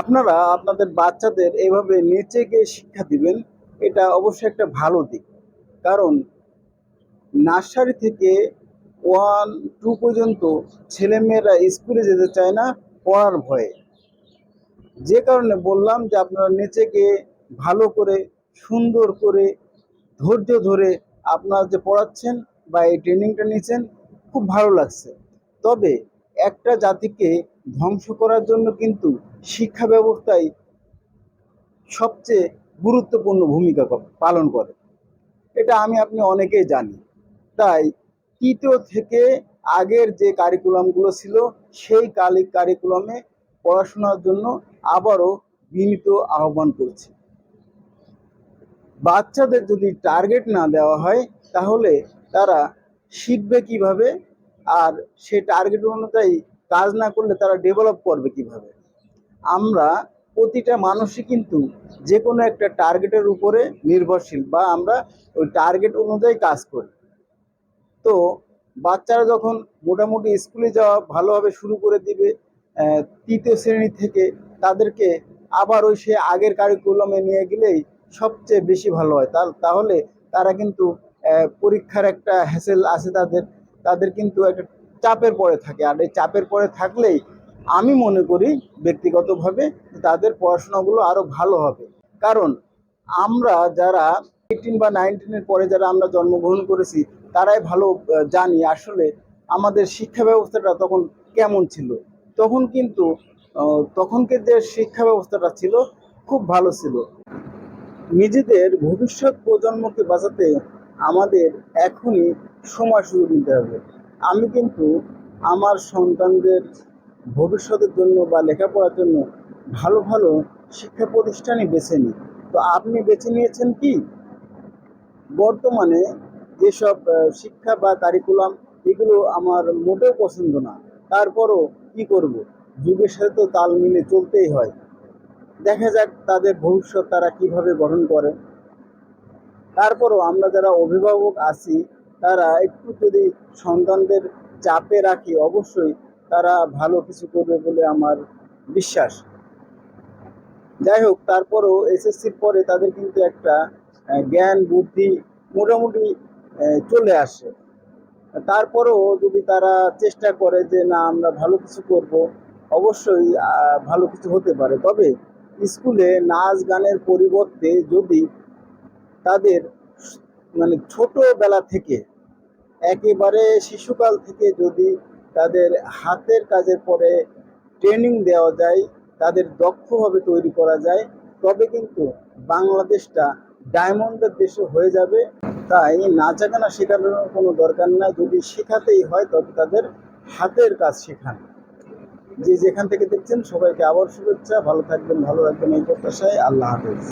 আপনারা আপনাদের বাচ্চাদের এভাবে নেচে গিয়ে শিক্ষা দিবেন, এটা অবশ্যই একটা ভালো দিক। কারণ নার্সারি থেকে ওয়ান, টু পর্যন্ত ছেলেমেয়েরা স্কুলে যেতে চায় না, পড়ার ভয়ে। যে কারণে বললাম যে আপনারা নেচে গিয়ে ভালো করে, সুন্দর করে, ধৈর্য ধরে আপনারা যে পড়াচ্ছেন বা এই ট্রেনিংটা নিয়েছেন খুব ভালো লাগছে। তবে একটা জাতিকে ধ্বংস করার জন্য কিন্তু শিক্ষা ব্যবস্থায় সবচেয়ে গুরুত্বপূর্ণ ভূমিকা পালন করে। এটা আমি, আপনি অনেকেই জানি। তাই তৃতীয় থেকে আগের যে কারিকুলামগুলো ছিল, সেই কালি কারিকুলামে পড়াশোনার জন্য আবারও বিনীত আহ্বান করছি। বাচ্চাদের যদি টার্গেট না দেওয়া হয়, তাহলে তারা শিখবে কীভাবে? আর সে টার্গেট অনুযায়ী কাজ না করলে তারা ডেভেলপ করবে কীভাবে? আমরা প্রতিটা মানুষই কিন্তু যে কোনো একটা টার্গেটের উপরে নির্ভরশীল বা আমরা ওই টার্গেট অনুযায়ী কাজ করি। তো বাচ্চারা যখন মোটামুটি স্কুলে যাওয়া ভালোভাবে শুরু করে দিবে তৃতীয় শ্রেণি থেকে তাদেরকে আবার ওই সে আগের কারিকুলামে নিয়ে গেলেই সবচেয়ে বেশি ভালো হয়। তাহলে তারা কিন্তু পরীক্ষার একটা হ্যাসেল আছে তাদের। তাদের কিন্তু একটা চাপের পরে থাকে। আর এই চাপের পরে থাকলেই আমি মনে করি ব্যক্তিগতভাবে তাদের পড়াশোনাগুলো আরও ভালো হবে। কারণ আমরা যারা এইটিন বা নাইনটিনের পরে যারা আমরা জন্মগ্রহণ করেছি তারাই ভালো জানি আসলে আমাদের শিক্ষা ব্যবস্থাটা তখন কেমন ছিল। তখন কিন্তু আহ, তখনকার যে শিক্ষা ব্যবস্থাটা ছিল খুব ভালো ছিল। নিজেদের ভবিষ্যৎ প্রজন্মকে বাঁচাতে আমাদের এখনই সময় সুযোগ দিতে হবে। আমি কিন্তু আমার সন্তানদের ভবিষ্যতের জন্য বা লেখাপড়ার জন্য ভালো ভালো শিক্ষা প্রতিষ্ঠানই বেছে নিই। তো আপনি বেছে নিয়েছেন কি? বর্তমানে যেসব শিক্ষা বা কারিকুলাম এগুলো আমার মোটেও পছন্দ না। তারপরও কি করব? যুগের সাথে তো তাল মিলে চলতেই হয়। দেখা যাক তাদের ভবিষ্যৎ তারা কীভাবে গঠন করে। তারপরও আমরা যারা অভিভাবক আছি, তারা একটু যদি সন্তানদের চাপে রাখি, অবশ্যই তারা ভালো কিছু করবে বলে আমার বিশ্বাস। যাই হোক, তারপরও এসএসসির পরে তাদের কিন্তু একটা জ্ঞান, বুদ্ধি মোটামুটি চলে আসে। তারপরেও যদি তারা চেষ্টা করে যে না, আমরা ভালো কিছু করব, অবশ্যই ভালো কিছু হতে পারে। তবে স্কুলে নাচ গানের পরিবর্তে যদি তাদের মানে ছোটবেলা থেকে, একেবারে শিশুকাল থেকে যদি তাদের হাতের কাজের পরে ট্রেনিং দেওয়া যায়, তাদের দক্ষভাবে তৈরি করা যায়, তবে কিন্তু বাংলাদেশটা ডায়মন্ডের দেশে হয়ে যাবে। তাই নাচা গানা শেখানোর কোনো দরকার নাই, যদি শেখাতেই হয় তবে তাদের হাতের কাজ শেখান। যে যেখান থেকে দেখছেন সবাইকে আবার শুভেচ্ছা, ভালো থাকবেন, ভালো রাখবেন এই প্রত্যাশায়, আল্লাহ হাফেজ।